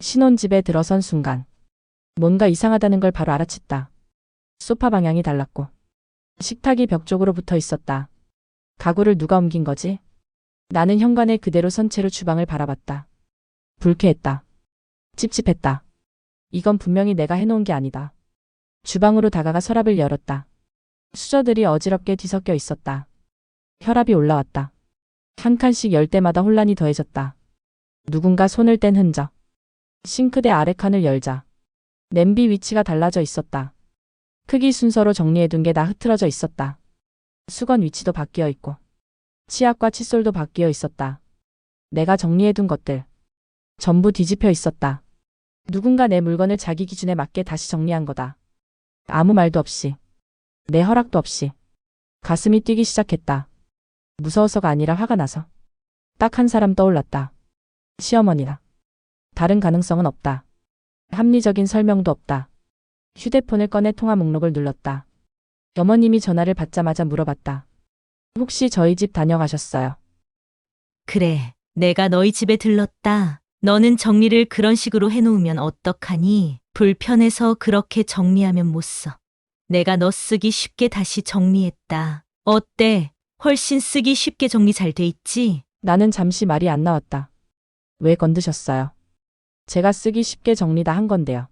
신혼집에 들어선 순간 뭔가 이상하다는 걸 바로 알아챘다. 소파 방향이 달랐고 식탁이 벽 쪽으로 붙어 있었다. 가구를 누가 옮긴 거지? 나는 현관에 그대로 선 채로 주방을 바라봤다. 불쾌했다. 찝찝했다. 이건 분명히 내가 해놓은 게 아니다. 주방으로 다가가 서랍을 열었다. 수저들이 어지럽게 뒤섞여 있었다. 혈압이 올라왔다. 한 칸씩 열 때마다 혼란이 더해졌다. 누군가 손을 뗀 흔적. 싱크대 아래 칸을 열자. 냄비 위치가 달라져 있었다. 크기 순서로 정리해둔 게 다 흐트러져 있었다. 수건 위치도 바뀌어 있고. 치약과 칫솔도 바뀌어 있었다. 내가 정리해둔 것들. 전부 뒤집혀 있었다. 누군가 내 물건을 자기 기준에 맞게 다시 정리한 거다. 아무 말도 없이. 내 허락도 없이. 가슴이 뛰기 시작했다. 무서워서가 아니라 화가 나서. 딱 한 사람 떠올랐다. 시어머니다. 다른 가능성은 없다. 합리적인 설명도 없다. 휴대폰을 꺼내 통화 목록을 눌렀다. 어머님이 전화를 받자마자 물어봤다. 혹시 저희 집 다녀가셨어요? 그래, 내가 너희 집에 들렀다. 너는 정리를 그런 식으로 해놓으면 어떡하니? 불편해서 그렇게 정리하면 못 써. 내가 너 쓰기 쉽게 다시 정리했다. 어때? 훨씬 쓰기 쉽게 정리 잘 돼 있지? 나는 잠시 말이 안 나왔다. 왜 건드셨어요? 제가 쓰기 쉽게 정리 다 한 건데요.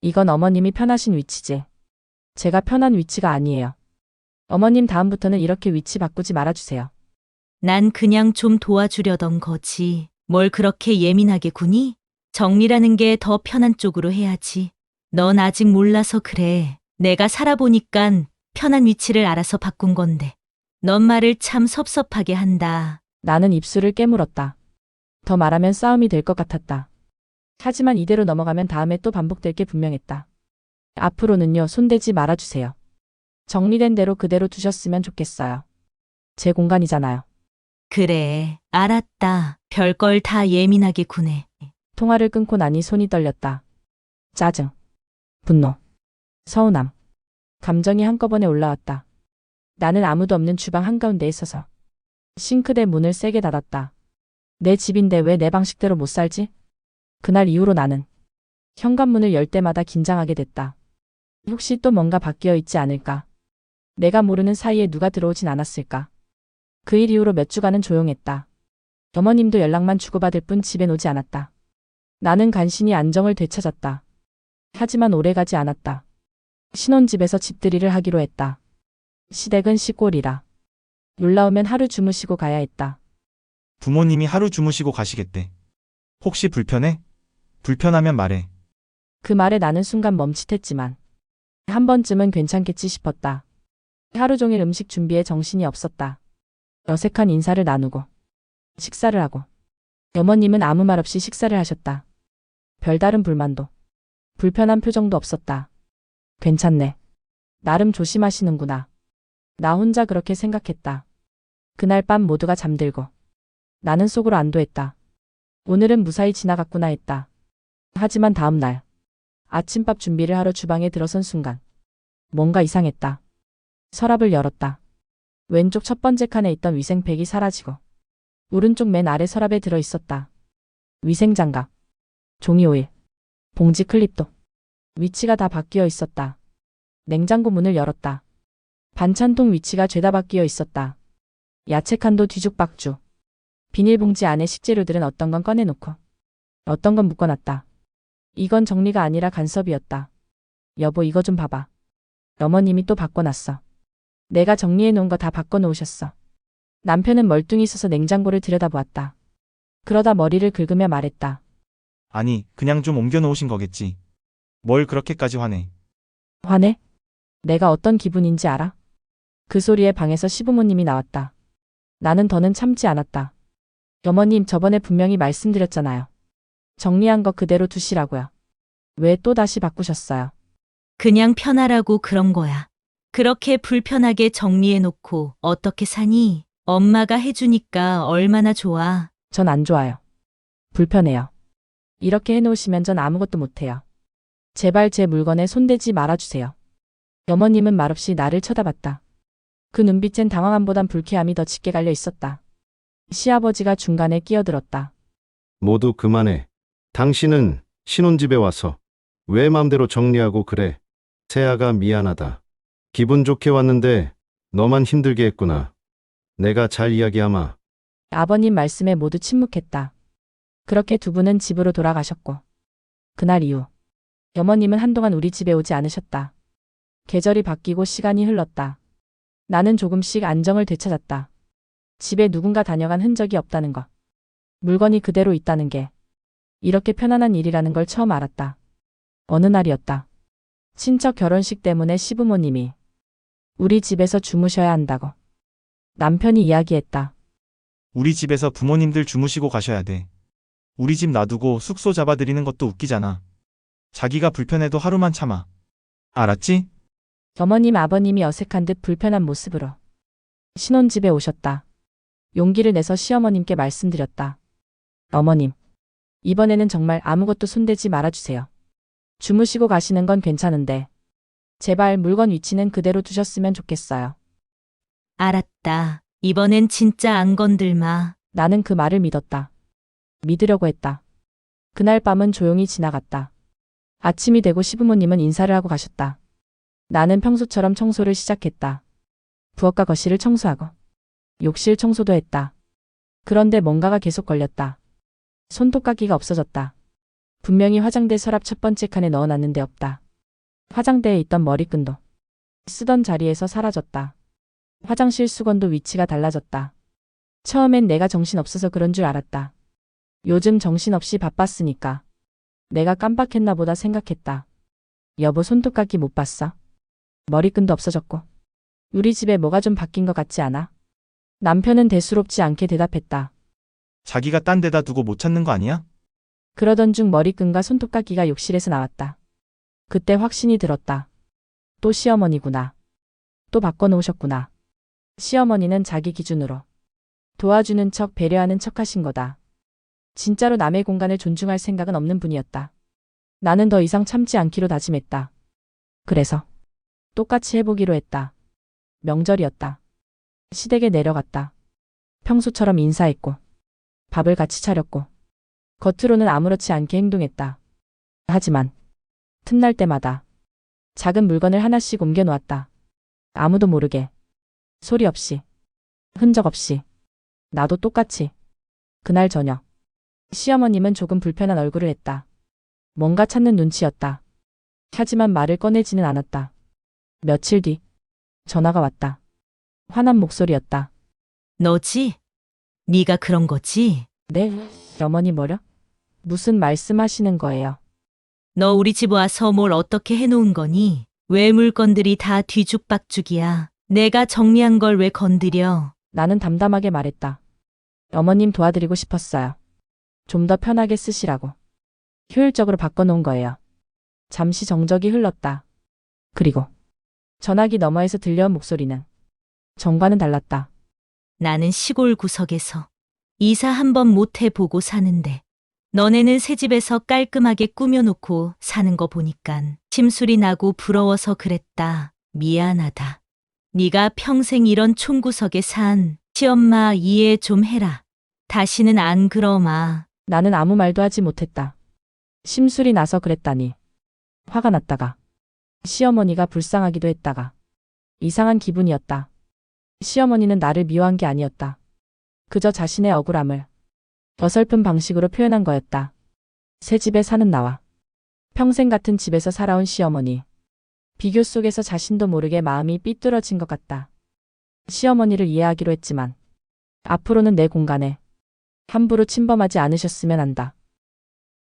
이건 어머님이 편하신 위치지. 제가 편한 위치가 아니에요. 어머님 다음부터는 이렇게 위치 바꾸지 말아주세요. 난 그냥 좀 도와주려던 거지. 뭘 그렇게 예민하게 구니? 정리라는 게 더 편한 쪽으로 해야지. 넌 아직 몰라서 그래. 내가 살아보니깐 편한 위치를 알아서 바꾼 건데. 넌 말을 참 섭섭하게 한다. 나는 입술을 깨물었다. 더 말하면 싸움이 될 것 같았다. 하지만 이대로 넘어가면 다음에 또 반복될 게 분명했다. 앞으로는요, 손대지 말아주세요. 정리된 대로 그대로 두셨으면 좋겠어요. 제 공간이잖아요. 그래, 알았다. 별걸 다 예민하게 구네. 통화를 끊고 나니 손이 떨렸다. 짜증, 분노, 서운함, 감정이 한꺼번에 올라왔다. 나는 아무도 없는 주방 한가운데에 서서 싱크대 문을 세게 닫았다. 내 집인데 왜 내 방식대로 못 살지? 그날 이후로 나는 현관문을 열 때마다 긴장하게 됐다. 혹시 또 뭔가 바뀌어 있지 않을까? 내가 모르는 사이에 누가 들어오진 않았을까? 그 일 이후로 몇 주간은 조용했다. 어머님도 연락만 주고받을 뿐 집에 오지 않았다. 나는 간신히 안정을 되찾았다. 하지만 오래가지 않았다. 신혼집에서 집들이를 하기로 했다. 시댁은 시골이라. 놀라우면 하루 주무시고 가야 했다. 부모님이 하루 주무시고 가시겠대. 혹시 불편해? 불편하면 말해. 그 말에 나는 순간 멈칫했지만 한 번쯤은 괜찮겠지 싶었다. 하루 종일 음식 준비에 정신이 없었다. 어색한 인사를 나누고 식사를 하고 어머님은 아무 말 없이 식사를 하셨다. 별다른 불만도 불편한 표정도 없었다. 괜찮네. 나름 조심하시는구나. 나 혼자 그렇게 생각했다. 그날 밤 모두가 잠들고 나는 속으로 안도했다. 오늘은 무사히 지나갔구나 했다. 하지만 다음 날 아침밥 준비를 하러 주방에 들어선 순간 뭔가 이상했다. 서랍을 열었다. 왼쪽 첫 번째 칸에 있던 위생팩이 사라지고 오른쪽 맨 아래 서랍에 들어 있었다. 위생장갑, 종이 오일, 봉지 클립도 위치가 다 바뀌어 있었다. 냉장고 문을 열었다. 반찬통 위치가 죄다 바뀌어 있었다. 야채 칸도 뒤죽박죽. 비닐봉지 안에 식재료들은 어떤 건 꺼내놓고 어떤 건 묶어놨다. 이건 정리가 아니라 간섭이었다. 여보 이거 좀 봐봐. 어머님이 또 바꿔놨어. 내가 정리해 놓은 거 다 바꿔놓으셨어. 남편은 멀뚱히 서서 냉장고를 들여다보았다. 그러다 머리를 긁으며 말했다. 아니, 그냥 좀 옮겨 놓으신 거겠지. 뭘 그렇게까지 화내. 화내? 내가 어떤 기분인지 알아? 그 소리에 방에서 시부모님이 나왔다. 나는 더는 참지 않았다. 어머님 저번에 분명히 말씀드렸잖아요. 정리한 거 그대로 두시라고요. 왜 또 다시 바꾸셨어요? 그냥 편하라고 그런 거야. 그렇게 불편하게 정리해놓고 어떻게 사니? 엄마가 해주니까 얼마나 좋아. 전 안 좋아요. 불편해요. 이렇게 해놓으시면 전 아무것도 못해요. 제발 제 물건에 손대지 말아주세요. 어머님은 말없이 나를 쳐다봤다. 그 눈빛엔 당황함보단 불쾌함이 더 짙게 갈려 있었다. 시아버지가 중간에 끼어들었다. 모두 그만해. 당신은 신혼집에 와서 왜 맘대로 정리하고 그래? 세아가 미안하다. 기분 좋게 왔는데 너만 힘들게 했구나. 내가 잘 이야기하마. 아버님 말씀에 모두 침묵했다. 그렇게 두 분은 집으로 돌아가셨고, 그날 이후, 어머님은 한동안 우리 집에 오지 않으셨다. 계절이 바뀌고 시간이 흘렀다. 나는 조금씩 안정을 되찾았다. 집에 누군가 다녀간 흔적이 없다는 것. 물건이 그대로 있다는 게, 이렇게 편안한 일이라는 걸 처음 알았다. 어느 날이었다. 친척 결혼식 때문에 시부모님이 우리 집에서 주무셔야 한다고 남편이 이야기했다. 우리 집에서 부모님들 주무시고 가셔야 돼. 우리 집 놔두고 숙소 잡아드리는 것도 웃기잖아. 자기가 불편해도 하루만 참아. 알았지? 어머님 아버님이 어색한 듯 불편한 모습으로 신혼집에 오셨다. 용기를 내서 시어머님께 말씀드렸다. 어머님, 이번에는 정말 아무것도 손대지 말아주세요. 주무시고 가시는 건 괜찮은데, 제발 물건 위치는 그대로 두셨으면 좋겠어요. 알았다. 이번엔 진짜 안 건들마. 나는 그 말을 믿었다. 믿으려고 했다. 그날 밤은 조용히 지나갔다. 아침이 되고 시부모님은 인사를 하고 가셨다. 나는 평소처럼 청소를 시작했다. 부엌과 거실을 청소하고 욕실 청소도 했다. 그런데 뭔가가 계속 걸렸다. 손톱깎이가 없어졌다. 분명히 화장대 서랍 첫 번째 칸에 넣어놨는데 없다. 화장대에 있던 머리끈도 쓰던 자리에서 사라졌다. 화장실 수건도 위치가 달라졌다. 처음엔 내가 정신없어서 그런 줄 알았다. 요즘 정신없이 바빴으니까. 내가 깜빡했나 보다 생각했다. 여보 손톱깎이 못 봤어? 머리끈도 없어졌고. 우리 집에 뭐가 좀 바뀐 것 같지 않아? 남편은 대수롭지 않게 대답했다. 자기가 딴 데다 두고 못 찾는 거 아니야? 그러던 중 머리끈과 손톱깎이가 욕실에서 나왔다. 그때 확신이 들었다. 또 시어머니구나. 또 바꿔놓으셨구나. 시어머니는 자기 기준으로 도와주는 척 배려하는 척 하신 거다. 진짜로 남의 공간을 존중할 생각은 없는 분이었다. 나는 더 이상 참지 않기로 다짐했다. 그래서 똑같이 해보기로 했다. 명절이었다. 시댁에 내려갔다. 평소처럼 인사했고 밥을 같이 차렸고 겉으로는 아무렇지 않게 행동했다. 하지만 틈날 때마다 작은 물건을 하나씩 옮겨 놓았다. 아무도 모르게 소리 없이 흔적 없이 나도 똑같이 그날 저녁 시어머님은 조금 불편한 얼굴을 했다. 뭔가 찾는 눈치였다. 하지만 말을 꺼내지는 않았다. 며칠 뒤 전화가 왔다. 화난 목소리였다. 너지? 네가 그런 거지? 네, 어머니 뭐려? 무슨 말씀하시는 거예요? 너 우리 집 와서 뭘 어떻게 해놓은 거니? 왜 물건들이 다 뒤죽박죽이야? 내가 정리한 걸 왜 건드려? 나는 담담하게 말했다. 어머님 도와드리고 싶었어요. 좀 더 편하게 쓰시라고. 효율적으로 바꿔놓은 거예요. 잠시 정적이 흘렀다. 그리고 전화기 너머에서 들려온 목소리는 정과는 달랐다. 나는 시골 구석에서 이사 한 번 못 해보고 사는데 너네는 새 집에서 깔끔하게 꾸며놓고 사는 거 보니깐 심술이 나고 부러워서 그랬다. 미안하다. 네가 평생 이런 총구석에 산 시엄마 이해 좀 해라. 다시는 안 그러마. 나는 아무 말도 하지 못했다. 심술이 나서 그랬다니. 화가 났다가. 시어머니가 불쌍하기도 했다가. 이상한 기분이었다. 시어머니는 나를 미워한 게 아니었다. 그저 자신의 억울함을 어설픈 방식으로 표현한 거였다. 새 집에 사는 나와 평생 같은 집에서 살아온 시어머니. 비교 속에서 자신도 모르게 마음이 삐뚤어진 것 같다. 시어머니를 이해하기로 했지만 앞으로는 내 공간에 함부로 침범하지 않으셨으면 한다.